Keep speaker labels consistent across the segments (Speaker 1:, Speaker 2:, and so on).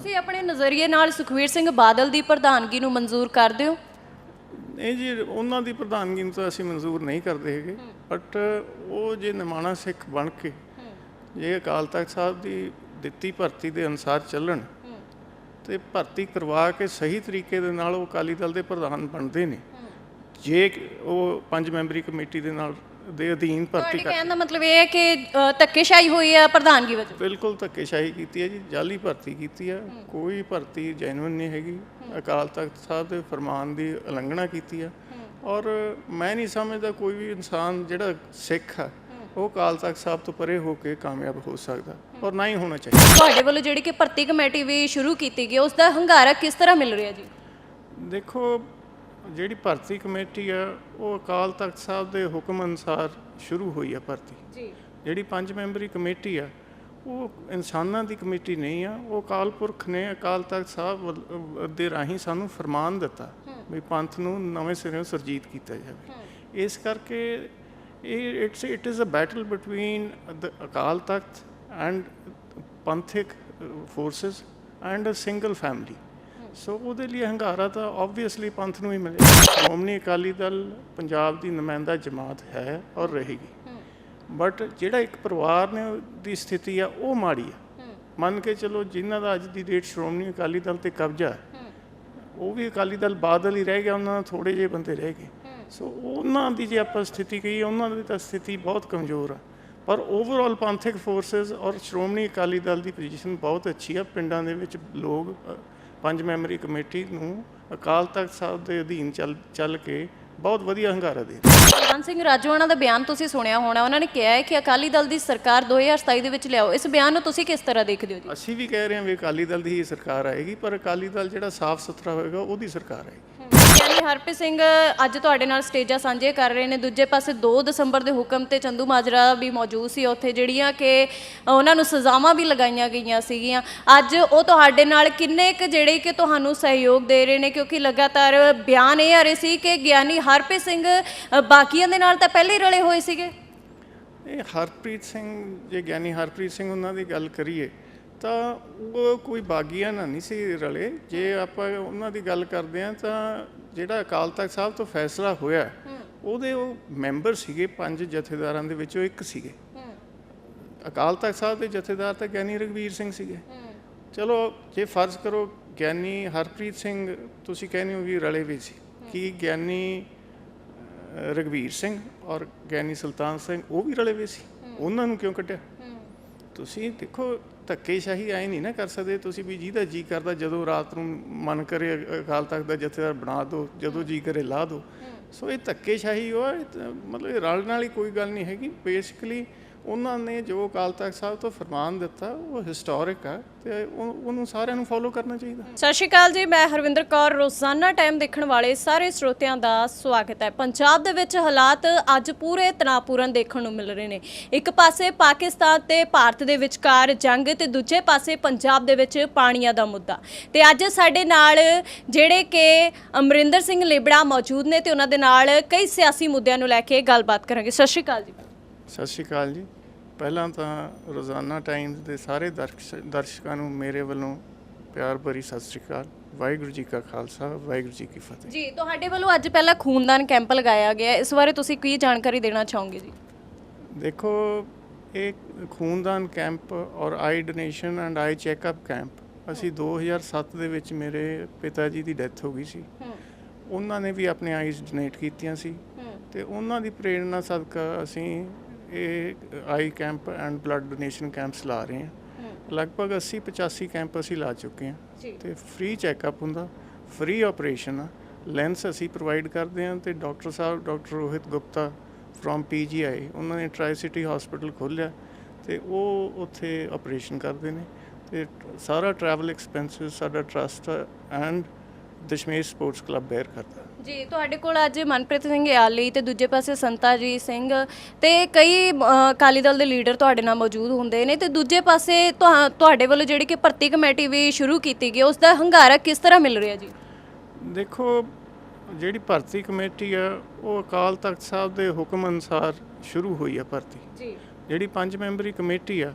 Speaker 1: ਤੁਸੀਂ ਆਪਣੇ ਨਜ਼ਰੀਏ ਨਾਲ ਸੁਖਵੀਰ ਸਿੰਘ ਬਾਦਲ ਦੀ ਪ੍ਰਧਾਨਗੀ ਨੂੰ ਮਨਜ਼ੂਰ ਕਰਦੇ ਹੋ?
Speaker 2: ਇਹ ਜੀ ਉਹਨਾਂ ਦੀ ਪ੍ਰਧਾਨਗੀ ਨੂੰ ਤਾਂ ਅਸੀਂ ਮਨਜ਼ੂਰ ਨਹੀਂ ਕਰਦੇ ਹੈਗੇ। ਬਟ ਉਹ ਜੇ ਨਿਮਾਣਾ ਸਿੱਖ ਬਣ ਕੇ ਜੇ ਅਕਾਲ ਤਖਤ ਸਾਹਿਬ ਦੀ ਦਿੱਤੀ ਭਰਤੀ ਦੇ ਅਨੁਸਾਰ ਚੱਲਣ ਤੇ ਭਰਤੀ ਕਰਵਾ ਕੇ ਸਹੀ ਤਰੀਕੇ ਦੇ ਨਾਲ ਉਹ ਅਕਾਲੀ ਦਲ ਦੇ ਪ੍ਰਧਾਨ ਬਣਦੇ ਨੇ ਜੇ ਉਹ ਪੰਜ ਮੈਂਬਰੀ ਕਮੇਟੀ ਦੇ ਨਾਲ ਦੇ ਅਧੀਨ ਭਰਤੀ
Speaker 1: ਤੁਹਾਡੇ
Speaker 2: ਕਰ
Speaker 1: ਕਹਿਣ ਦਾ ਮਤਲਬ ਇਹ ਹੈ ਕਿ ਅ, ਧੱਕੇਸ਼ਾਹੀ ਹੋਈ ਹੈ ਪ੍ਰਧਾਨਗੀ ਵਜੋਂ?
Speaker 2: ਬਿਲਕੁਲ ਧੱਕੇਸ਼ਾਹੀ ਕੀਤੀ ਹੈ ਜੀ ਜਾਲੀ ਭਰਤੀ ਕੀਤੀ ਹੈ। ਕੋਈ ਭਰਤੀ ਜੈਨੂਇਨ ਨਹੀਂ ਹੈਗੀ। ਅਕਾਲ ਤਖਤ ਸਾਹਿਬ ਦੇ ਫਰਮਾਨ ਦੀ ਉਲੰਘਣਾ ਕੀਤੀ ਹੈ। ਔਰ ਮੈਂ ਨਹੀਂ ਸਮਝਦਾ ਕੋਈ ਵੀ ਇਨਸਾਨ ਜਿਹੜਾ ਸਿੱਖ ਹੈ ਉਹ ਅਕਾਲ ਤਖਤ ਸਾਹਿਬ ਤੋਂ ਪਰੇ ਹੋ ਕੇ ਕਾਮਯਾਬ ਹੋ ਸਕਦਾ ਔਰ ਨਾ ਹੀ ਹੋਣਾ ਚਾਹੀਦਾ।
Speaker 1: ਤੁਹਾਡੇ ਵੱਲੋਂ ਜਿਹੜੀ ਕਿ ਭਰਤੀ ਕਮੇਟੀ ਵੀ ਸ਼ੁਰੂ ਕੀਤੀ ਗਈ ਉਸ ਦਾ ਹੰਗਾਰਾ ਕਿਸ ਤਰ੍ਹਾਂ ਮਿਲ ਰਿਹਾ ਜੀ?
Speaker 2: ਦੇਖੋ ਜਿਹੜੀ ਭਰਤੀ ਕਮੇਟੀ ਆ ਉਹ ਅਕਾਲ ਤਖਤ ਸਾਹਿਬ ਦੇ ਹੁਕਮ ਅਨੁਸਾਰ ਸ਼ੁਰੂ ਹੋਈ ਆ ਭਰਤੀ।
Speaker 1: ਜੀ।
Speaker 2: ਜਿਹੜੀ ਪੰਜ ਮੈਂਬਰੀ ਕਮੇਟੀ ਆ ਉਹ ਇਨਸਾਨਾਂ ਦੀ ਕਮੇਟੀ ਨਹੀਂ ਆ ਉਹ ਅਕਾਲ ਪੁਰਖ ਨੇ ਅਕਾਲ ਤਖਤ ਸਾਹਿਬ ਦੇ ਰਾਹੀਂ ਸਾਨੂੰ ਫਰਮਾਨ ਦਿੱਤਾ ਵੀ ਪੰਥ ਨੂੰ ਨਵੇਂ ਸਿਰਿਓਂ ਸਰਜੀਤ ਕੀਤਾ ਜਾਵੇ। ਇਸ ਕਰਕੇ ਇਹ it's it is a battle between the Akal Takht and Panthic forces and a single family so ਉਹਦੇ ਲਈ ਹੰਗਾਰਾ ਤਾਂ ਆਬਵੀਅਸਲੀ ਪੰਥ ਨੂੰ ਹੀ ਮਿਲੇਗਾ ਸ਼੍ਰੋਮਣੀ ਅਕਾਲੀ ਦਲ ਪੰਜਾਬ ਦੀ ਨੁਮਾਇੰਦਾ ਜਮਾਤ ਹੈ ਔਰ ਰਹੇਗੀ। ਬਟ ਜਿਹੜਾ ਇੱਕ ਪਰਿਵਾਰ ਨੇ ਦੀ ਸਥਿਤੀ ਆ, ਉਹ ਮਾੜੀ ਆ। ਮੰਨ ਕੇ ਚਲੋ ਜਿਨ੍ਹਾਂ ਦਾ ਅੱਜ ਦੀ ਡੇਟ ਸ਼੍ਰੋਮਣੀ ਅਕਾਲੀ ਦਲ ਤੇ ਕਬਜ਼ਾ ਉਹ ਵੀ ਅਕਾਲੀ ਦਲ ਬਾਦਲ ਹੀ ਰਹਿ ਗਿਆ, ਉਹਨਾਂ ਨਾਲ ਥੋੜੇ ਜਿਹੇ ਬੰਦੇ ਰਹਿ ਗਏ। ਸੋ ਉਹਨਾਂ ਦੀ ਜੇ ਆਪਾਂ ਸਥਿਤੀ ਕਹੀਏ, ਉਹਨਾਂ ਦੀ ਤਾਂ ਸਥਿਤੀ ਬਹੁਤ ਕਮਜ਼ੋਰ ਆ। ਪਰ ਓਵਰਆਲ ਪੰਥਿਕ ਫੋਰਸਸ ਔਰ ਸ਼੍ਰੋਮਣੀ ਅਕਾਲੀ ਦਲ ਦੀ ਪੋਜੀਸ਼ਨ ਬਹੁਤ ਅੱਛੀ ਆ। ਪਿੰਡਾਂ ਦੇ ਵਿੱਚ ਲੋਕ ਪੰਜ ਮੈਂਬਰੀ ਕਮੇਟੀ ਨੂੰ ਅਕਾਲ ਤਖਤ ਸਾਹਿਬ ਦੇ ਅਧੀਨ ਚੱਲ ਚੱਲ ਕੇ ਬਹੁਤ ਵਧੀਆ ਹੰਗਾਰਾ ਦੇ ਰਹੇ
Speaker 1: ਮਾਨ ਸਿੰਘ ਰਾਜੋਆਣਾ ਦਾ ਬਿਆਨ ਤੁਸੀਂ ਸੁਣਿਆ ਹੋਣਾ ਉਹਨਾਂ ਨੇ ਕਿਹਾ ਹੈ ਕਿ ਅਕਾਲੀ ਦਲ ਦੀ ਸਰਕਾਰ 2027 ਦੇ ਵਿੱਚ ਲਿਆਓ। ਇਸ ਬਿਆਨ ਨੂੰ ਤੁਸੀਂ ਕਿਸ ਤਰ੍ਹਾਂ ਦੇਖਦੇ ਹੋ ਜੀ?
Speaker 2: ਅਸੀਂ ਵੀ ਕਹਿ ਰਹੇ ਹਾਂ ਵੀ ਅਕਾਲੀ ਦਲ ਦੀ ਹੀ ਸਰਕਾਰ ਆਏਗੀ ਪਰ ਅਕਾਲੀ ਦਲ ਜਿਹੜਾ ਸਾਫ਼ ਸੁਥਰਾ ਹੋਏਗਾ ਉਹਦੀ ਸਰਕਾਰ ਆਏਗੀ।
Speaker 1: ਹਰਪ੍ਰੀਤ ਸਿੰਘ, ਅੱਜ ਤੁਹਾਡੇ ਨਾਲ ਸਟੇਜਾਂ ਸਾਂਝੇ ਕਰ ਰਹੇ ਨੇ। ਦੂਜੇ ਪਾਸੇ 2 ਦਸੰਬਰ ਦੇ ਹੁਕਮ ਤੇ ਚੰਦੂ ਮਾਜਰਾ ਵੀ ਮੌਜੂਦ ਸੀ ਉੱਥੇ, ਜਿਹੜੀਆਂ ਕਿ ਉਹਨਾਂ ਨੂੰ ਸਜ਼ਾਵਾਂ ਵੀ ਲਗਾਈਆਂ ਗਈਆਂ ਸੀਗੀਆਂ। ਅੱਜ ਉਹ ਤੁਹਾਡੇ ਨਾਲ ਕਿੰਨੇ ਕੁ ਜਿਹੜੇ ਕਿ ਤੁਹਾਨੂੰ ਸਹਿਯੋਗ ਦੇ ਰਹੇ ਨੇ, ਕਿਉਂਕਿ ਲਗਾਤਾਰ ਬਿਆਨ ਇਹ ਆ ਰਹੇ ਸੀ ਕਿ ਗਿਆਨੀ ਹਰਪ੍ਰੀਤ ਸਿੰਘ ਬਾਕੀਆਂ ਦੇ ਨਾਲ ਤਾਂ ਪਹਿਲੇ ਹੀ ਰਲੇ ਹੋਏ ਸੀਗੇ?
Speaker 2: ਇਹ ਹਰਪ੍ਰੀਤ ਸਿੰਘ, ਜੇ ਗਿਆਨੀ ਹਰਪ੍ਰੀਤ ਸਿੰਘ ਉਹਨਾਂ ਦੀ ਗੱਲ ਕਰੀਏ ਤਾਂ ਉਹ ਕੋਈ ਬਾਗੀਆਂ ਨਾਲ ਨਹੀਂ ਸੀ ਰਲੇ। ਜੇ ਆਪਾਂ ਉਹਨਾਂ ਦੀ ਗੱਲ ਕਰਦੇ ਹਾਂ ਤਾਂ ਜਿਹੜਾ ਅਕਾਲ ਤਖਤ ਸਾਹਿਬ ਤੋਂ ਫੈਸਲਾ ਹੋਇਆ ਉਹਦੇ ਉਹ ਮੈਂਬਰ ਸੀਗੇ ਪੰਜ ਜਥੇਦਾਰਾਂ ਦੇ ਵਿੱਚੋਂ ਇੱਕ ਸੀਗੇ। ਅਕਾਲ ਤਖਤ ਸਾਹਿਬ ਦੇ ਜਥੇਦਾਰ ਤਾਂ ਗਿਆਨੀ ਰਗਵੀਰ ਸਿੰਘ ਸੀਗੇ। ਚਲੋ ਜੇ ਫਰਜ਼ ਕਰੋ ਗਿਆਨੀ ਹਰਪ੍ਰੀਤ ਸਿੰਘ ਤੁਸੀਂ ਕਹਿੰਦੇ ਹੋ ਵੀ ਰਲੇ ਵੀ ਸੀ। ਕੀ ਗਿਆਨੀ ਅ, ਰਘਵੀਰ ਸਿੰਘ ਔਰ ਗਿਆਨੀ ਸੁਲਤਾਨ ਸਿੰਘ ਉਹ ਵੀ ਰਲੇ ਵੇ ਸੀ? ਉਹਨਾਂ ਨੂੰ ਕਿਉਂ ਕੱਢਿਆ? ਤੁਸੀਂ ਦੇਖੋ ਧੱਕੇਸ਼ਾਹੀ ਐ ਨਹੀਂ ਨਾ ਕਰ ਸਕਦੇ ਤੁਸੀਂ ਵੀ ਜਿਹਦਾ ਜੀ ਕਰਦਾ ਜਦੋਂ ਰਾਤ ਨੂੰ ਮਨ ਕਰੇ ਅਕਾਲ ਤਖਤ ਦਾ ਜਥੇਦਾਰ ਬਣਾ ਦਿਓ ਜਦੋਂ ਜੀ ਕਰੇ ਲਾ ਦਿਓ ਸੋ ਇਹ ਧੱਕੇਸ਼ਾਹੀ ਉਹ ਹੈ, ਮਤਲਬ ਇਹ ਰਲਣ ਵਾਲੀ ਕੋਈ ਗੱਲ ਨਹੀਂ ਹੈਗੀ। ਬੇਸਿਕਲੀ ਉਹਨਾਂ ਨੇ ਜੋ ਅਕਾਲ ਤਖਤ ਸਾਹਿਬ ਤੋਂ ਫਰਮਾਨ ਦਿੱਤਾ, ਉਹ ਹਿਸਟੋਰਿਕ ਹੈ ਤੇ ਉਹਨੂੰ ਸਾਰਿਆਂ ਨੂੰ ਫੋਲੋ ਕਰਨਾ ਚਾਹੀਦਾ।
Speaker 1: ਸਤਿ ਸ਼੍ਰੀ ਅਕਾਲ ਜੀ, ਮੈਂ ਹਰਵਿੰਦਰ ਕੌਰ। ਰੋਜ਼ਾਨਾ ਟਾਈਮ ਦੇਖਣ ਵਾਲੇ ਸਾਰੇ ਸਰੋਤਿਆਂ ਦਾ ਸਵਾਗਤ ਹੈ। ਪੰਜਾਬ ਦੇ ਵਿੱਚ ਹਾਲਾਤ ਅੱਜ ਪੂਰੇ ਤਣਾਅਪੂਰਨ ਦੇਖਣ ਨੂੰ ਮਿਲ ਰਹੇ ਨੇ। ਇੱਕ ਪਾਸੇ ਪਾਕਿਸਤਾਨ ਤੇ ਭਾਰਤ ਦੇ ਵਿਚਕਾਰ ਜੰਗ ਤੇ ਦੂਜੇ ਪਾਸੇ ਪੰਜਾਬ ਦੇ ਵਿੱਚ ਪਾਣੀਆਂ ਦਾ ਮੁੱਦਾ। ਤੇ ਅੱਜ ਸਾਡੇ ਨਾਲ ਜਿਹੜੇ ਕਿ ਅਮਰਿੰਦਰ ਸਿੰਘ ਲੇਬੜਾ ਮੌਜੂਦ ਨੇ ਤੇ ਉਹਨਾਂ ਦੇ ਨਾਲ ਕਈ ਸਿਆਸੀ ਮੁੱਦਿਆਂ ਨੂੰ ਲੈ ਕੇ ਗੱਲਬਾਤ ਕਰਾਂਗੇ। ਸਤਿ ਸ਼੍ਰੀ ਅਕਾਲ ਜੀ।
Speaker 2: ਸਤਿ ਸ਼੍ਰੀ ਅਕਾਲ ਜੀ। ਪਹਿਲਾਂ ਤਾਂ ਰੋਜ਼ਾਨਾ ਟਾਈਮਜ਼ ਦੇ ਸਾਰੇ ਦਰਸ਼- ਦਰਸ਼ਕਾਂ ਨੂੰ ਮੇਰੇ ਵੱਲੋਂ ਪਿਆਰ ਭਰੀ ਸਤਿ ਸ਼੍ਰੀ ਅਕਾਲ। ਵਾਹਿਗੁਰੂ ਜੀ ਕਾ ਖਾਲਸਾ ਵਾਹਿਗੁਰੂ ਜੀ ਕੀ ਫਤਿਹ।
Speaker 1: ਜੀ ਤੁਹਾਡੇ ਵੱਲੋਂ ਅੱਜ ਪਹਿਲਾ ਖੂਨਦਾਨ ਕੈਂਪ ਲਗਾਇਆ ਗਿਆ। ਇਸ ਬਾਰੇ ਤੁਸੀਂ ਕੀ ਜਾਣਕਾਰੀ ਦੇਣਾ ਚਾਹੋਗੇ ਜੀ?
Speaker 2: ਦੇਖੋ ਇਹ ਖੂਨਦਾਨ ਕੈਂਪ ਔਰ eye donation and eye checkup camp ਅਸੀਂ 2007 ਦੇ ਵਿੱਚ ਮੇਰੇ ਪਿਤਾ ਜੀ ਦੀ ਡੈਥ ਹੋ ਗਈ ਸੀ। ਉਹਨਾਂ ਨੇ ਵੀ ਆਪਣੇ ਆਈਜ਼ ਡੋਨੇਟ ਕੀਤੀਆਂ ਸੀ। ਤੇ ਉਹਨਾਂ ਦੀ ਪ੍ਰੇਰਣਾ ਸਦਕਾ ਅਸੀਂ ਇਹ eye camp and blood donation camps ਲਾ ਰਹੇ ਹਾਂ। ਲਗਭਗ 80 85 ਕੈਂਪ ਅਸੀਂ ਲਾ ਚੁੱਕੇ ਹਾਂ। ਤੇ ਫ੍ਰੀ ਚੈੱਕਅਪ ਹੁੰਦਾ ਫ੍ਰੀ ਆਪਰੇਸ਼ਨ ਆ। ਲੈਂਸ ਅਸੀਂ ਪ੍ਰੋਵਾਈਡ ਕਰਦੇ ਹਾਂ ਤੇ doctor sahib doctor Rohit Gupta from PGI ਉਹਨਾਂ ਨੇ ਟ੍ਰਾਈ ਸਿਟੀ ਹਸਪੀਟਲ ਖੋਲ੍ਹਿਆ ਤੇ ਉਹ ਉੱਥੇ ਆਪਰੇਸ਼ਨ ਕਰਦੇ ਨੇ। ਤੇ ਸਾਰਾ ਟਰੈਵਲ ਐਕਸਪੈਂਸਸ ਸਾਡਾ trust and Dashmesh sports club bear ਕਰਦਾ।
Speaker 1: ਜੀ ਤੁਹਾਡੇ ਕੋਲ ਅੱਜ ਮਨਪ੍ਰੀਤ ਸਿੰਘ ਯਾਲੀ ਤੇ ਦੂਜੇ ਪਾਸੇ ਸੰਤਾਜੀਤ ਸਿੰਘ ਤੇ ਕਈ ਅ, ਅਕਾਲੀ ਦਲ ਦੇ ਲੀਡਰ ਤੁਹਾਡੇ ਨਾਲ ਮੌਜੂਦ ਹੁੰਦੇ ਨੇ ਤੇ ਦੂਜੇ ਪਾਸੇ ਤੁਹਾ- ਤੁਹਾਡੇ ਵੱਲੋਂ ਜਿਹੜੀ ਕਿ ਭਰਤੀ ਕਮੇਟੀ ਵੀ ਸ਼ੁਰੂ ਕੀਤੀ ਗਈ ਉਸ ਦਾ ਹੰਗਾਰਾ ਕਿਸ ਤਰ੍ਹਾਂ ਮਿਲ ਰਿਹਾ ਜੀ?
Speaker 2: ਦੇਖੋ ਜਿਹੜੀ ਭਰਤੀ ਕਮੇਟੀ ਆ ਉਹ ਅਕਾਲ ਤਖਤ ਸਾਹਿਬ ਦੇ ਹੁਕਮ ਅਨੁਸਾਰ ਸ਼ੁਰੂ ਹੋਈ ਆ ਭਰਤੀ।
Speaker 1: ਜੀ।
Speaker 2: ਜਿਹੜੀ ਪੰਜ ਮੈਂਬਰੀ ਕਮੇਟੀ ਆ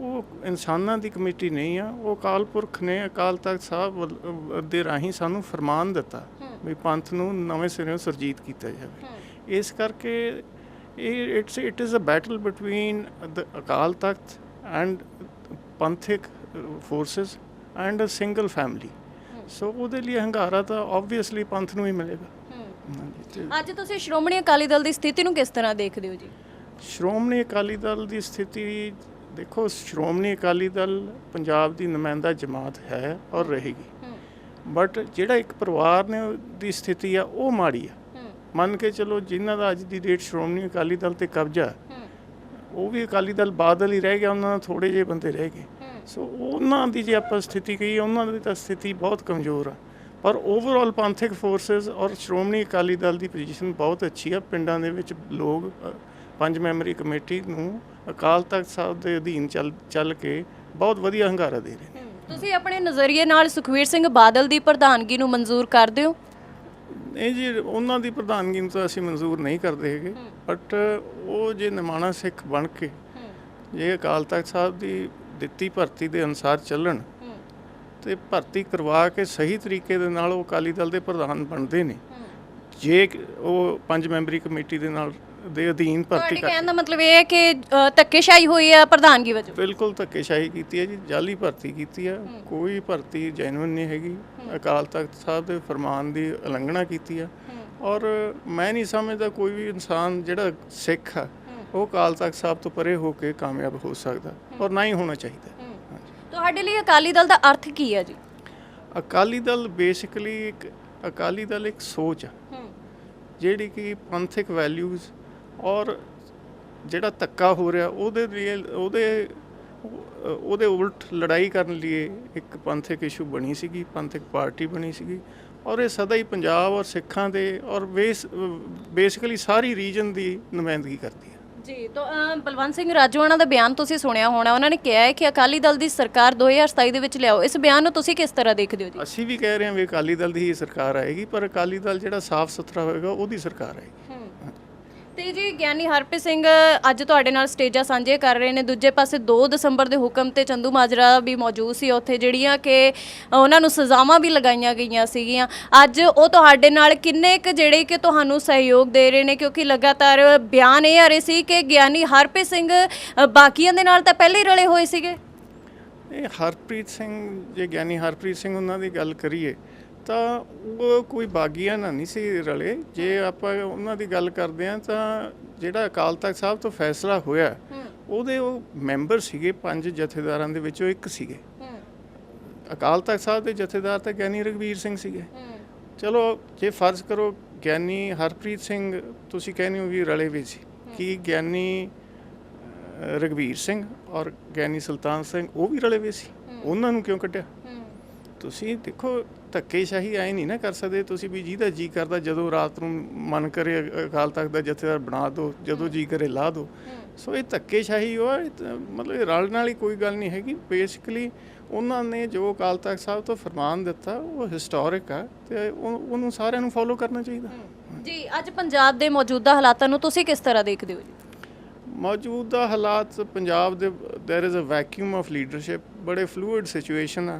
Speaker 2: ਉਹ ਇਨਸਾਨਾਂ ਦੀ ਕਮੇਟੀ ਨਹੀਂ ਆ ਉਹ ਅਕਾਲ ਪੁਰਖ ਨੇ ਅਕਾਲ ਤਖਤ ਸਾਹਿਬ ਵੱਲ- ਅਹ ਦੇ ਰਾਹੀਂ ਸਾਨੂੰ ਫਰਮਾਨ ਦਿੱਤਾ। ਵੀ ਪੰਥ ਨੂੰ ਨਵੇਂ ਸਿਰਿਓਂ ਸਰਜੀਤ ਕੀਤਾ ਜਾਵੇ। ਇਸ ਕਰਕੇ ਇਹ it's it is a battle between the Akal Takht and Panthic forces and a single family so ਉਹਦੇ ਲਈ ਹੰਗਾਰਾ ਤਾਂ ਆਬਵੀਅਸਲੀ ਪੰਥ ਨੂੰ ਹੀ ਮਿਲੇਗਾ।
Speaker 1: ਅੱਜ ਤੁਸੀਂ ਸ਼੍ਰੋਮਣੀ ਅਕਾਲੀ ਦਲ ਦੀ ਸਥਿਤੀ ਨੂੰ ਕਿਸ ਤਰ੍ਹਾਂ ਦੇਖਦੇ ਹੋ ਜੀ?
Speaker 2: ਸ਼੍ਰੋਮਣੀ ਅਕਾਲੀ ਦਲ ਦੀ ਸਥਿਤੀ ਦੇਖੋ ਸ਼੍ਰੋਮਣੀ ਅਕਾਲੀ ਦਲ ਪੰਜਾਬ ਦੀ ਨੁਮਾਇੰਦਾ ਜਮਾਤ ਹੈ ਔਰ ਰਹੇਗੀ। ਬਟ ਜਿਹੜਾ ਇੱਕ ਪਰਿਵਾਰ ਨੇ ਦੀ ਸਥਿਤੀ ਆ ਉਹ ਮਾੜੀ ਆ। ਮੰਨ ਕੇ ਚਲੋ ਜਿਨ੍ਹਾਂ ਦਾ ਅੱਜ ਦੀ ਡੇਟ ਸ਼੍ਰੋਮਣੀ ਅਕਾਲੀ ਦਲ ਤੇ ਕਬਜ਼ਾ ਉਹ ਵੀ ਅਕਾਲੀ ਦਲ ਬਾਦਲ ਹੀ ਰਹਿ ਗਿਆ ਉਹਨਾਂ ਦੇ ਥੋੜੇ ਜਿਹੇ ਬੰਦੇ ਰਹਿ ਗਏ। ਸੋ ਉਹਨਾਂ ਦੀ ਜੇ ਆਪਾਂ ਸਥਿਤੀ ਕਹੀਏ ਉਹਨਾਂ ਦੀ ਤਾਂ ਸਥਿਤੀ ਬਹੁਤ ਕਮਜ਼ੋਰ ਆ। ਪਰ ਓਵਰਆਲ ਪੰਥਿਕ ਫੋਰਸਸ ਔਰ ਸ਼੍ਰੋਮਣੀ ਅਕਾਲੀ ਦਲ ਦੀ ਪੋਜੀਸ਼ਨ ਬਹੁਤ ਅੱਛੀ ਆ। ਪਿੰਡਾਂ ਦੇ ਵਿੱਚ ਲੋਕ ਪੰਜ ਮੈਂਬਰੀ ਕਮੇਟੀ ਨੂੰ ਅਕਾਲ ਤਖਤ ਸਾਹਿਬ ਦੇ ਅਧੀਨ ਚੱਲ ਚੱਲ ਕੇ ਬਹੁਤ ਵਧੀਆ ਹੰਗਾਰਾ ਦੇ ਰਹੇ ਨੇ।
Speaker 1: ਤੁਸੀਂ ਆਪਣੇ ਨਜ਼ਰੀਏ ਨਾਲ ਸੁਖਵੀਰ ਸਿੰਘ ਬਾਦਲ ਦੀ ਪ੍ਰਧਾਨਗੀ ਨੂੰ ਮਨਜ਼ੂਰ ਕਰਦੇ ਹੋ?
Speaker 2: ਇਹ ਜੀ ਉਹਨਾਂ ਦੀ ਪ੍ਰਧਾਨਗੀ ਨੂੰ ਤਾਂ ਅਸੀਂ ਮਨਜ਼ੂਰ ਨਹੀਂ ਕਰਦੇ ਹੈਗੇ। ਬਟ ਉਹ ਜੇ ਨਿਮਾਣਾ ਸਿੱਖ ਬਣ ਕੇ ਜੇ ਅਕਾਲ ਤਖਤ ਸਾਹਿਬ ਦੀ ਦਿੱਤੀ ਭਰਤੀ ਦੇ ਅਨੁਸਾਰ ਚੱਲਣ ਤੇ ਭਰਤੀ ਕਰਵਾ ਕੇ ਸਹੀ ਤਰੀਕੇ ਦੇ ਨਾਲ ਉਹ ਅਕਾਲੀ ਦਲ ਦੇ ਪ੍ਰਧਾਨ ਬਣਦੇ ਨੇ। ਜੇ ਉਹ ਪੰਜ ਮੈਂਬਰੀ ਕਮੇਟੀ ਦੇ ਨਾਲ ਦੇ ਅਧੀਨ ਭਰਤੀ
Speaker 1: ਤੁਹਾਡੇ
Speaker 2: ਕਰ
Speaker 1: ਕਹਿਣ ਦਾ ਮਤਲਬ ਇਹ ਹੈ ਕਿ ਅ, ਧੱਕੇਸ਼ਾਹੀ ਹੋਈ ਹੈ ਪ੍ਰਧਾਨਗੀ ਵਜੋਂ?
Speaker 2: ਬਿਲਕੁਲ ਧੱਕੇਸ਼ਾਹੀ ਕੀਤੀ ਹੈ ਜੀ ਜਾਲੀ ਭਰਤੀ ਕੀਤੀ ਹੈ। ਕੋਈ ਭਰਤੀ ਜੈਨੂਇਨ ਨਹੀਂ ਹੈਗੀ। ਅਕਾਲ ਤਖਤ ਸਾਹਿਬ ਦੇ ਫਰਮਾਨ ਦੀ ਉਲੰਘਣਾ ਕੀਤੀ ਹੈ। ਔਰ ਮੈਂ ਨਹੀਂ ਸਮਝਦਾ ਕੋਈ ਵੀ ਇਨਸਾਨ ਜਿਹੜਾ ਸਿੱਖ ਹੈ। ਉਹ ਅਕਾਲ ਤਖਤ ਸਾਹਿਬ ਤੋਂ ਪਰੇ ਹੋ ਕੇ ਕਾਮਯਾਬ ਹੋ ਸਕਦਾ ਔਰ ਨਾ ਹੀ ਹੋਣਾ ਚਾਹੀਦਾ। ਹਾਂਜੀ।
Speaker 1: ਤੁਹਾਡੇ ਲਈ ਅਕਾਲੀ ਦਲ ਦਾ ਅਰਥ ਕੀ ਹੈ ਜੀ?
Speaker 2: ਅਕਾਲੀ ਦਲ ਬੇਸਿਕਲੀ ਇੱਕ ਅਕਾਲੀ ਦਲ ਇੱਕ ਸੋਚ ਹੈ ਜਿਹੜੀ ਕਿ ਪੰਥਕ ਵੈਲਿਊਜ਼ ਔਰ ਜਿਹੜਾ ਧੱਕਾ ਹੋ ਰਿਹਾ, ਉਹਦੇ ਲਈ ਉਹਦੇ ਉਹਦੇ ਉਲਟ ਲੜਾਈ ਕਰਨ ਲਈ ਇੱਕ ਪੰਥਕ ਇਸ਼ੂ ਬਣੀ ਸੀਗੀ, ਪੰਥਕ ਪਾਰਟੀ ਬਣੀ ਸੀਗੀ ਔਰ ਇਹ ਸਦਾ ਹੀ ਪੰਜਾਬ ਔਰ ਸਿੱਖਾਂ ਦੇ ਔਰ ਬੇਸ ਬੇਸਿਕਲੀ ਸਾਰੀ ਰੀਜਨ ਦੀ ਨੁਮਾਇੰਦਗੀ ਕਰਦੀ ਹੈ।
Speaker 1: ਜੀ ਤਾਂ ਬਲਵੰਤ ਸਿੰਘ ਰਾਜੋਆਣਾ ਦਾ ਬਿਆਨ ਤੁਸੀਂ ਸੁਣਿਆ ਹੋਣਾ ਉਹਨਾਂ ਨੇ ਕਿਹਾ ਹੈ ਕਿ ਅਕਾਲੀ ਦਲ ਦੀ ਸਰਕਾਰ 2027 ਦੇ ਵਿੱਚ ਲਿਆਓ। ਇਸ ਬਿਆਨ ਨੂੰ ਤੁਸੀਂ ਕਿਸ ਤਰ੍ਹਾਂ ਦੇਖਦੇ ਹੋ ਜੀ?
Speaker 2: ਅਸੀਂ ਵੀ ਕਹਿ ਰਹੇ ਹਾਂ ਵੀ ਅਕਾਲੀ ਦਲ ਦੀ ਹੀ ਸਰਕਾਰ ਆਏਗੀ ਪਰ ਅਕਾਲੀ ਦਲ ਜਿਹੜਾ ਸਾਫ਼ ਸੁਥਰਾ ਹੋਏਗਾ ਉਹਦੀ ਸਰਕਾਰ ਆਏਗੀ।
Speaker 1: ਤੇ ਜੀ ਗਿਆਨੀ ਹਰਪ੍ਰੀਤ ਸਿੰਘ ਅੱਜ ਤੁਹਾਡੇ ਨਾਲ ਸਟੇਜਾਂ ਸਾਂਝੇ ਕਰ ਰਹੇ ਨੇ। ਦੂਜੇ ਪਾਸੇ 2 ਦਸੰਬਰ ਦੇ ਹੁਕਮ ਤੇ ਚੰਦੂ ਮਾਜਰਾ ਵੀ ਮੌਜੂਦ ਸੀ ਉੱਥੇ ਜਿਹੜੀਆਂ ਕਿ ਉਹਨਾਂ ਨੂੰ ਸਜ਼ਾਵਾਂ ਵੀ ਲਗਾਈਆਂ ਗਈਆਂ ਸੀਗੀਆਂ। ਅੱਜ ਉਹ ਤੁਹਾਡੇ ਨਾਲ ਕਿੰਨੇ ਕੁ ਜਿਹੜੇ ਕਿ ਤੁਹਾਨੂੰ ਸਹਿਯੋਗ ਦੇ ਰਹੇ ਨੇ ਕਿਉਂਕਿ ਲਗਾਤਾਰ ਬਿਆਨ ਇਹ ਆ ਰਹੇ ਸੀ ਕਿ ਗਿਆਨੀ ਹਰਪ੍ਰੀਤ ਸਿੰਘ ਅ, ਬਾਕੀਆਂ ਦੇ ਨਾਲ ਤਾਂ ਪਹਿਲੇ ਹੀ ਰਲੇ ਹੋਏ ਸੀਗੇ?
Speaker 2: ਇਹ ਹਰਪ੍ਰੀਤ ਸਿੰਘ ਜੇ ਗਿਆਨੀ ਹਰਪ੍ਰੀਤ ਸਿੰਘ ਉਹਨਾਂ ਦੀ ਗੱਲ ਕਰੀਏ ਤਾਂ ਉਹ ਕੋਈ ਬਾਗੀਆਂ ਨਾਲ ਨਹੀਂ ਸੀ ਰਲੇ। ਜੇ ਆਪਾਂ ਉਹਨਾਂ ਦੀ ਗੱਲ ਕਰਦੇ ਹਾਂ ਤਾਂ ਜਿਹੜਾ ਅਕਾਲ ਤਖਤ ਸਾਹਿਬ ਤੋਂ ਫੈਸਲਾ ਹੋਇਆ ਉਹਦੇ ਉਹ ਮੈਂਬਰ ਸੀਗੇ ਪੰਜ ਜਥੇਦਾਰਾਂ ਦੇ ਵਿੱਚੋਂ ਇੱਕ ਸੀਗੇ। ਅਕਾਲ ਤਖਤ ਸਾਹਿਬ ਦੇ ਜਥੇਦਾਰ ਤਾਂ ਗਿਆਨੀ ਰਗਵੀਰ ਸਿੰਘ ਸੀਗੇ। ਚਲੋ ਜੇ ਫਰਜ਼ ਕਰੋ ਗਿਆਨੀ ਹਰਪ੍ਰੀਤ ਸਿੰਘ ਤੁਸੀਂ ਕਹਿੰਦੇ ਹੋ ਵੀ ਰਲੇ ਵੀ ਸੀ। ਕੀ ਗਿਆਨੀ ਅ, ਰਘਵੀਰ ਸਿੰਘ ਔਰ ਗਿਆਨੀ ਸੁਲਤਾਨ ਸਿੰਘ ਉਹ ਵੀ ਰਲੇ ਵੇ ਸੀ? ਉਹਨਾਂ ਨੂੰ ਕਿਉਂ ਕੱਢਿਆ? ਤੁਸੀਂ ਦੇਖੋ ਧੱਕੇਸ਼ਾਹੀ ਐ ਨਹੀਂ ਨਾ ਕਰ ਸਕਦੇ ਤੁਸੀਂ ਵੀ ਜਿਹਦਾ ਜੀ ਕਰਦਾ ਜਦੋਂ ਰਾਤ ਨੂੰ ਮਨ ਕਰੇ ਅ- ਅਕਾਲ ਤਖਤ ਦਾ ਜਥੇਦਾਰ ਬਣਾ ਦਿਓ ਜਦੋਂ ਜੀ ਕਰੇ ਲਾ ਦਿਓ ਸੋ ਇਹ ਧੱਕੇਸ਼ਾਹੀ ਉਹ ਹੈ, ਇਹ ਤਾਂ ਮਤਲਬ ਇਹ ਰਲਣ ਵਾਲੀ ਕੋਈ ਗੱਲ ਨਹੀਂ ਹੈਗੀ ਬੇਸਿਕਲੀ ਉਹਨਾਂ ਨੇ ਜੋ ਅਕਾਲ ਤਖਤ ਸਾਹਿਬ ਤੋਂ ਫਰਮਾਨ ਦਿੱਤਾ ਉਹ ਹਿਸਟੋਰਿਕ ਆ ਤੇ ਉਹ- ਉਹਨੂੰ ਸਾਰਿਆਂ ਨੂੰ ਫੋਲੋ ਕਰਨਾ ਚਾਹੀਦਾ
Speaker 1: ਜੀ ਅੱਜ ਪੰਜਾਬ ਦੇ ਮੌਜੂਦਾ ਹਾਲਾਤਾਂ ਨੂੰ ਤੁਸੀਂ ਕਿਸ ਤਰ੍ਹਾਂ ਦੇਖਦੇ ਹੋ ਜੀ
Speaker 2: ਮੌਜੂਦਾ ਹਾਲਾਤ ਪੰਜਾਬ ਦੇ there is a vacuum of leadership ਬੜੇ ਫਲੂਇਡ ਸਿਚੁਏਸ਼ਨ ਆ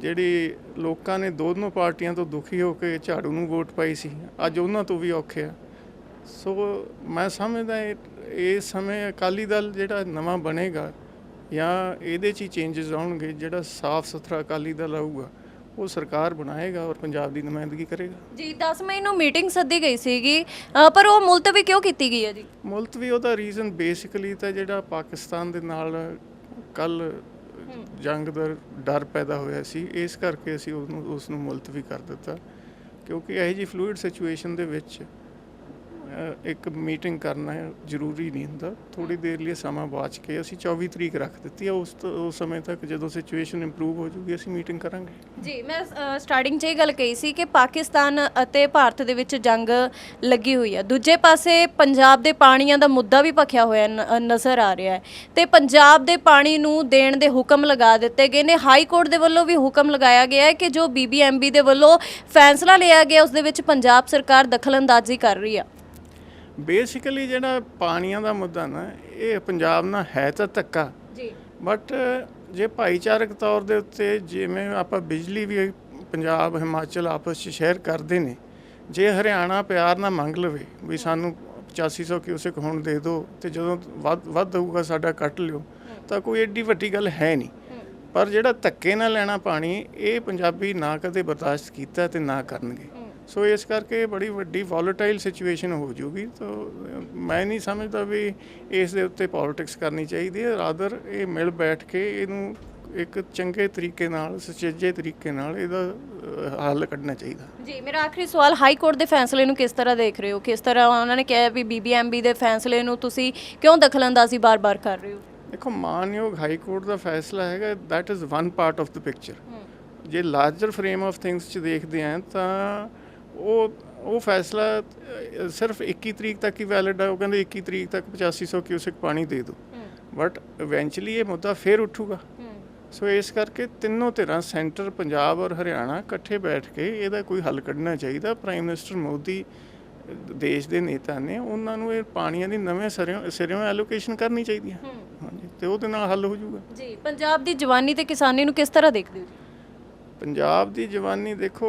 Speaker 2: ਜਿਹੜੀ ਲੋਕਾਂ ਨੇ ਦੋਨੋਂ ਪਾਰਟੀਆਂ ਤੋਂ ਦੁਖੀ ਹੋ ਕੇ ਝਾੜੂ ਨੂੰ ਵੋਟ ਪਾਈ ਸੀ ਅੱਜ ਉਹਨਾਂ ਤੋਂ ਵੀ ਔਖੇ ਆ। ਸੋ ਮੈਂ ਸਮਝਦਾ ਇਹ ਇਸ ਸਮੇਂ ਅਕਾਲੀ ਦਲ ਜਿਹੜਾ ਨਵਾਂ ਬਣੇਗਾ ਜਾਂ ਇਹਦੇ 'ਚ ਹੀ ਚੇਂਜਸ ਆਉਣਗੇ ਜਿਹੜਾ ਸਾਫ਼ ਸੁਥਰਾ ਅਕਾਲੀ ਦਲ ਆਊਗਾ ਉਹ ਸਰਕਾਰ ਬਣਾਏਗਾ ਔਰ ਪੰਜਾਬ ਦੀ ਨੁਮਾਇੰਦਗੀ ਕਰੇਗਾ।
Speaker 1: ਜੀ 10 ਮਈ ਨੂੰ ਮੀਟਿੰਗ ਸੱਦੀ ਗਈ ਸੀਗੀ ਪਰ ਉਹ ਮੁਲਤਵੀ ਕਿਉਂ ਕੀਤੀ ਗਈ ਹੈ ਜੀ?
Speaker 2: ਮੁਲਤਵੀ ਉਹਦਾ ਰੀਜ਼ਨ ਬੇਸਿਕਲੀ ਤਾਂ ਜਿਹੜਾ ਪਾਕਿਸਤਾਨ ਦੇ ਨਾਲ ਕੱਲ ਜੰਗ ਦਾ ਡਰ ਪੈਦਾ ਹੋਇਆ ਸੀ। ਇਸ ਕਰਕੇ ਅਸੀਂ ਉਹਨੂੰ ਉਸ ਨੂੰ ਮੁਲਤਵੀ ਕਰ ਦਿੱਤਾ। ਕਿਉਂਕਿ ਇਹੋ ਜੀ ਫਲੂਇਡ ਸਿਚੁਏਸ਼ਨ ਦੇ ਵਿੱਚ ਇੱਕ ਮੀਟਿੰਗ ਕਰਨਾ ਜ਼ਰੂਰੀ ਨਹੀਂ ਹੁੰਦਾ। ਥੋੜੀ ਦੇਰ ਲਈ ਸਮਾਂ ਬਾਅਦ ਕੇ ਅਸੀਂ 24 ਤਰੀਕ ਰੱਖ ਦਿੱਤੀ ਹੈ ਉਸ ਉਸ ਸਮੇਂ ਤੱਕ ਜਦੋਂ ਸਿਚੁਏਸ਼ਨ ਇੰਪਰੂਵ ਹੋ ਜੂਗੀ, ਅਸੀਂ ਮੀਟਿੰਗ ਕਰਾਂਗੇ।
Speaker 1: ਜੀ, ਮੈਂ ਸਟਾਰਟਿੰਗ 'ਚ ਇਹ ਗੱਲ ਕਹੀ ਸੀ ਕਿ ਪਾਕਿਸਤਾਨ ਅਤੇ ਭਾਰਤ ਦੇ ਵਿੱਚ ਜੰਗ ਲੱਗੀ ਹੋਈ ਹੈ ਦੂਜੇ ਪਾਸੇ ਪੰਜਾਬ ਦੇ ਪਾਣੀਆਂ ਦਾ ਮੁੱਦਾ ਵੀ ਭਖਿਆ ਹੋਇਆ ਨਜ਼ਰ ਆ ਰਿਹਾ ਹੈ। ਤੇ ਪੰਜਾਬ ਦੇ ਪਾਣੀ ਨੂੰ ਦੇਣ ਦੇ ਹੁਕਮ ਲਗਾ ਦਿੱਤੇ ਗਏ ਨੇ। ਹਾਈ ਕੋਰਟ ਦੇ ਵੱਲੋਂ ਵੀ ਹੁਕਮ ਲਗਾਇਆ ਗਿਆ ਹੈ ਕਿ ਜੋ ਬੀਬੀਐਮਬੀ ਦੇ ਵੱਲੋਂ ਫੈਸਲਾ ਲਿਆ ਗਿਆ, ਉਸ ਦੇ ਵਿੱਚ ਪੰਜਾਬ ਸਰਕਾਰ ਦਖਲਅੰਦਾਜ਼ੀ ਕਰ ਰਹੀ ਆ।
Speaker 2: ਬੇਸਿਕਲੀ ਜਿਹੜਾ ਪਾਣੀਆਂ ਦਾ ਮੁੱਦਾ ਨਾ ਇਹ ਪੰਜਾਬ ਨਾਲ ਹੈ ਤਾਂ ਧੱਕਾ।
Speaker 1: ਜੀ।
Speaker 2: ਬਟ ਜੇ ਭਾਈਚਾਰਕ ਤੌਰ ਦੇ ਉੱਤੇ ਜਿਵੇਂ ਆਪਾਂ ਬਿਜਲੀ ਵੀ ਪੰਜਾਬ ਹਿਮਾਚਲ ਆਪਸ 'ਚ ਸ਼ੇਅਰ ਕਰਦੇ ਨੇ ਜੇ ਹਰਿਆਣਾ ਪਿਆਰ ਨਾਲ ਮੰਗ ਲਵੇ ਵੀ ਸਾਨੂੰ 8500 ਕਿਊਸਕ ਹੁਣ ਦੇ ਦਿਓ ਤੇ ਜਦੋਂ ਵੱਧ ਵੱਧ ਹੋਊਗਾ ਸਾਡਾ ਕੱਟ ਲਿਓ ਤਾਂ ਕੋਈ ਏਡੀ ਵੱਡੀ ਗੱਲ ਹੈ ਨਹੀਂ। ਪਰ ਜਿਹੜਾ ਧੱਕੇ ਨਾਲ ਲੈਣਾ ਪਾਣੀ ਇਹ ਪੰਜਾਬੀ ਨਾ ਕਦੇ ਬਰਦਾਸ਼ਤ ਕੀਤਾ ਤੇ ਨਾ ਕਰਨਗੇ। ਸੋ ਇਸ ਕਰਕੇ ਬੜੀ ਵੱਡੀ ਵੋਲੇਟਾਈਲ ਸਿਚੁਏਸ਼ਨ ਹੋ ਜੂਗੀ। ਤਾਂ ਮੈਂ ਨਹੀਂ ਸਮਝਦਾ ਵੀ ਇਸ ਦੇ ਉੱਤੇ ਪੋਲਿਟਿਕਸ ਕਰਨੀ ਚਾਹੀਦੀ ਹੈ। ਰਾਦਰ ਇਹ ਮਿਲ ਬੈਠ ਕੇ ਇਹਨੂੰ ਇੱਕ ਚੰਗੇ ਤਰੀਕੇ ਨਾਲ ਸੁਚੱਜੇ ਤਰੀਕੇ ਨਾਲ ਇਹਦਾ ਹੱਲ ਕੱਢਣਾ ਚਾਹੀਦਾ।
Speaker 1: ਜੀ ਮੇਰਾ ਆਖਰੀ ਸਵਾਲ ਹਾਈ ਕੋਰਟ ਦੇ ਫੈਸਲੇ ਨੂੰ ਕਿਸ ਤਰ੍ਹਾਂ ਦੇਖ ਰਹੇ ਹੋ? ਕਿਸ ਤਰ੍ਹਾਂ ਉਹਨਾਂ ਨੇ ਕਿਹਾ ਵੀ ਬੀਬੀਐਮਬੀ ਦੇ ਫੈਸਲੇ ਨੂੰ ਤੁਸੀਂ ਕਿਉਂ ਦਖਲਅੰਦਾਜ਼ੀ ਬਾਰ-ਬਾਰ ਕਰ ਰਹੇ ਹੋ?
Speaker 2: ਦੇਖੋ ਮਾਨਯੋਗ ਹਾਈ ਕੋਰਟ ਦਾ ਫੈਸਲਾ ਹੈਗਾ that is one part of the picture ਜੇ ਲਾਰਜਰ ਫਰੇਮ ਆਫ ਥਿੰਗਸ ਚ ਦੇਖਦੇ ਆਂ ਤਾਂ ਉਹ ਉਹ ਫੈਸਲਾ ਸਿਰਫ 21 ਤਰੀਕ ਤੱਕ ਹੀ ਵੈਲਿਡ ਹੈ ਉਹ ਕਹਿੰਦੇ 21 ਤਰੀਕ ਤੱਕ 8500 ਕਿਊਸਿਕ ਪਾਣੀ ਦੇ ਦਿਓ। ਬਟ ਇਵੈਂਚੁਅਲੀ ਇਹ ਮੁੱਦਾ ਫੇਰ ਉੱਠੂਗਾ। ਸੋ ਇਸ ਕਰਕੇ ਤਿੰਨੋਂ ਧਿਰਾਂ ਸੈਂਟਰ ਪੰਜਾਬ ਔਰ ਹਰਿਆਣਾ ਇਕੱਠੇ ਬੈਠ ਕੇ ਇਹਦਾ ਕੋਈ ਹੱਲ ਕੱਢਣਾ ਚਾਹੀਦਾ। ਪ੍ਰਾਈਮ ਮਿਨਿਸਟਰ ਮੋਦੀ ਦੇਸ਼ ਦੇ ਨੇਤਾ ਨੇ ਉਹਨਾਂ ਨੂੰ ਇਹ ਪਾਣੀਆਂ ਦੀ ਨਵੇਂ ਸਿਰਿਓਂ ਸਿਰਿਓਂ ਐਲੋਕੇਸ਼ਨ ਕਰਨੀ ਚਾਹੀਦੀ ਹੈ। ਹਾਂਜੀ ਤੇ ਉਹਦੇ ਨਾਲ ਹੱਲ ਹੋ ਜਾਊਗਾ।
Speaker 1: ਜੀ ਪੰਜਾਬ ਦੀ ਜਵਾਨੀ ਤੇ ਕਿਸਾਨੀ ਨੂੰ ਕਿਸ ਤਰ੍ਹਾਂ ਦੇਖਦੇ ਹੋ
Speaker 2: ਪੰਜਾਬ ਦੀ ਜਵਾਨੀ ਦੇਖੋ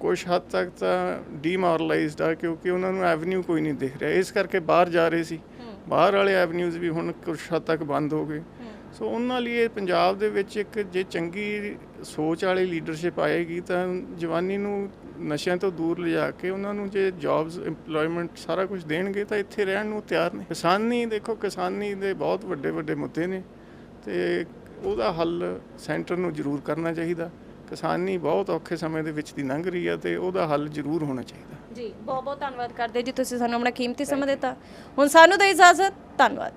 Speaker 2: ਕੁਝ ਹੱਦ ਤੱਕ ਤਾਂ ਡੀਮੋਰਲਾਈਜ਼ਡ ਆ ਕਿਉਂਕਿ ਉਹਨਾਂ ਨੂੰ ਐਵਨਿਊ ਕੋਈ ਨਹੀਂ ਦਿਖ ਰਿਹਾ। ਇਸ ਕਰਕੇ ਬਾਹਰ ਜਾ ਰਹੇ ਸੀ। ਬਾਹਰ ਵਾਲੇ ਐਵਨਿਊਜ਼ ਵੀ ਹੁਣ ਕੁਝ ਹੱਦ ਤੱਕ ਬੰਦ ਹੋ ਗਏ। ਸੋ ਉਹਨਾਂ ਲਈ ਇਹ ਪੰਜਾਬ ਦੇ ਵਿੱਚ ਇੱਕ ਜੇ ਚੰਗੀ ਸੋਚ ਵਾਲੀ ਲੀਡਰਸ਼ਿਪ ਆਏਗੀ ਤਾਂ ਜਵਾਨੀ ਨੂੰ ਨਸ਼ਿਆਂ ਤੋਂ ਦੂਰ ਲਿਜਾ ਕੇ ਉਹਨਾਂ ਨੂੰ ਜੇ ਜੌਬਸ EMPLOYMENT ਸਾਰਾ ਕੁਝ ਦੇਣਗੇ ਤਾਂ ਇੱਥੇ ਰਹਿਣ ਨੂੰ ਤਿਆਰ ਨੇ। ਕਿਸਾਨੀ ਦੇਖੋ ਕਿਸਾਨੀ ਦੇ ਬਹੁਤ ਵੱਡੇ ਵੱਡੇ ਮੁੱਦੇ ਨੇ ਤੇ ਉਹਦਾ ਹੱਲ ਸੈਂਟਰ ਨੂੰ ਜ਼ਰੂਰ ਕਰਨਾ ਚਾਹੀਦਾ। ਕਿਸਾਨੀ ਬਹੁਤ ਔਖੇ ਸਮੇਂ ਦੇ ਵਿੱਚ ਦੀ ਲੰਘ ਰਹੀ ਹੈ ਤੇ ਉਹਦਾ ਹੱਲ ਜ਼ਰੂਰ ਹੋਣਾ ਚਾਹੀਦਾ।
Speaker 1: ਜੀ ਬਹੁਤ ਬਹੁਤ ਧੰਨਵਾਦ ਕਰਦੇ ਜੀ ਤੁਸੀਂ ਸਾਨੂੰ ਆਪਣਾ ਕੀਮਤੀ ਸਮਾਂ ਦਿੱਤਾ। ਹੁਣ ਸਾਨੂੰ ਤਾਂ ਇਜਾਜ਼ਤ, ਧੰਨਵਾਦ।